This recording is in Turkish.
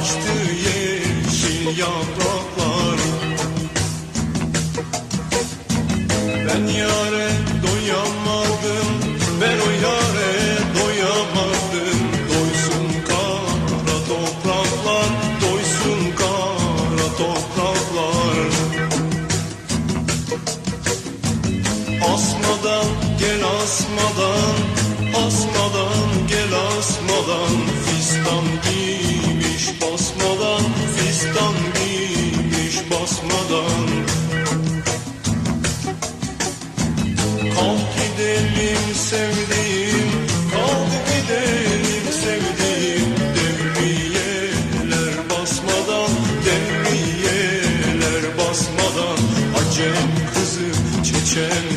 açtı yeşil yapraklar. Ben yare doyamadım Ben o yare doyamadım. Doysun kara topraklar Doysun kara topraklar. Asmadan gel asmadan Asmadan gel asmadan. Fistan Kalk gidelim sevdiğim Kalk gidelim sevdiğim. Devriyeler basmadan Devriyeler basmadan Acem kızı Çeçen